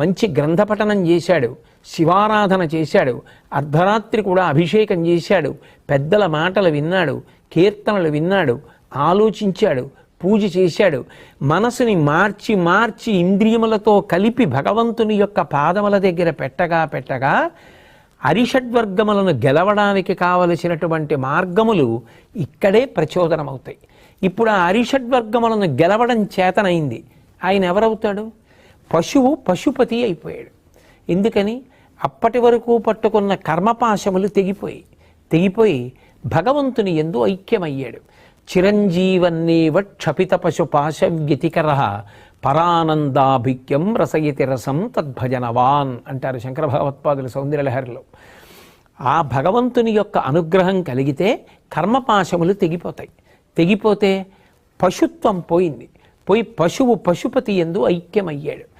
మంచి గ్రంథపఠనం చేశాడు శివారాధన చేశాడు అర్ధరాత్రి కూడా అభిషేకం చేశాడు పెద్దల మాటలు విన్నాడు కీర్తనలు విన్నాడు ఆలోచించాడు పూజ చేశాడు. మనసుని మార్చి మార్చి ఇంద్రియములతో కలిపి భగవంతుని యొక్క పాదముల దగ్గర పెట్టగా పెట్టగా అరిషడ్వర్గములను గెలవడానికి కావలసినటువంటి మార్గములు ఇక్కడే ప్రచోదనమవుతాయి. ఇప్పుడు ఆ అరిషడ్వర్గములను గెలవడం చేతనైంది. ఆయన ఎవరవుతాడు? పశువు పశుపతి అయిపోయాడు. ఎందుకని? అప్పటి వరకు పట్టుకున్న కర్మపాశములు తెగిపోయి తెగిపోయి భగవంతుని ఎందు ఐక్యమయ్యాడు. చిరంజీవన్నేవ క్షపిత పశుపాశ వ్యతికర పరానందాభిక్యం రసయతి రసం తద్భజనవాన్ అంటారు శంకర భగవత్పాదుల సౌందర్యలహరిలో ఆ భగవంతుని యొక్క అనుగ్రహం కలిగితే కర్మపాశములు తెగిపోతాయి. తెగిపోతే పశుత్వం పోయింది. పోయి పశువు పశుపతి ఎందు ఐక్యమయ్యాడు.